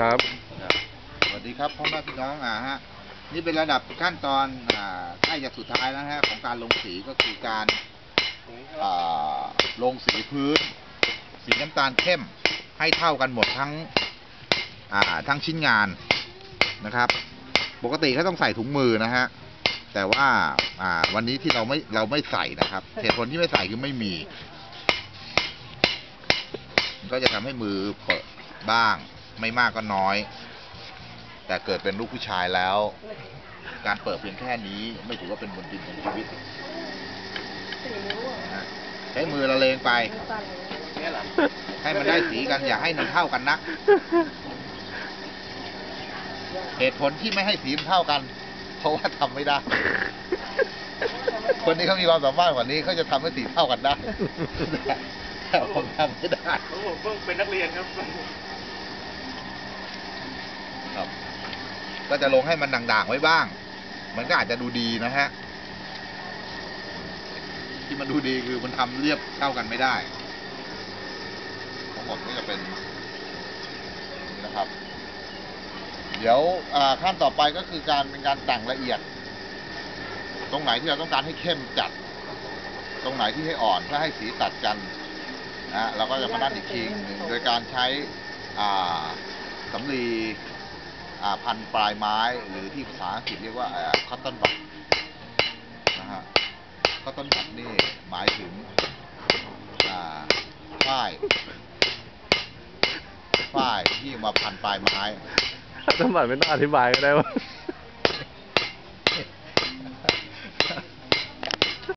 ครับ สวัสดีครับพ่อแม่พี่น้องอ่าฮะนี่เป็นระดับขั้นตอนอ่าใกล้จะสุดท้ายแล้วฮะของการลงสีก็คือการอ่าลงสีพื้น สีน้ำตาลเข้มให้เท่ากันหมดทั้งอ่าทั้งชิ้นงานนะครับ ปกติเขาต้องใส่ถุงมือนะฮะแต่ว่าอ่าวันนี้ที่เราไม่เราไม่ใส่นะครับเหตุผลที่ไม่ใส่คือไม่มี ก็จะทำให้มือเปิดบ้าง ไม่มากก็น้อย แต่เกิดเป็นลูกผู้ชายแล้ว การเปิดเพียงแค่นี้ไม่ถือว่าเป็นบนดินของชีวิตนะใช้มือละเลงไป ให้มันได้สีกันอย่าให้มันเท่ากันนัก เหตุผลที่ไม่ให้สีมันเท่ากัน เพราะว่าทำไม่ได้ คนนี้เขามีความสามารถกว่านี้เขาจะทำให้สีเท่ากันได้ แต่ผมทำไม่ได้ ผมเพิ่งเป็นนักเรียนครับ ก็จะลงให้มันด่างๆไว้บ้าง มันก็อาจจะดูดีนะฮะ ที่มันดูดีคือมันทำเรียบเท่ากันไม่ได้ทั้งหมดก็จะเป็นนะครับ เดี๋ยวขั้นต่อไปก็คือการเป็นการแต่งละเอียด ตรงไหนที่เราต้องการให้เข้มจัด ตรงไหนที่ให้อ่อนเพื่อให้สีตัดกันนะฮะเราก็จะมานั่นอีกทีหนึ่งโดยการใช้สำลี พันปลายไม้หรือที่ภาษาอังกฤษเรียกว่าคอตตอนบัตนะฮะคอตตอนบัตนี่หมายถึงอ่าฝ้ายฝ้ายที่มาพันปลายไม้คอตตอนบัตไม่ต้องอธิบายก็ได้ว่า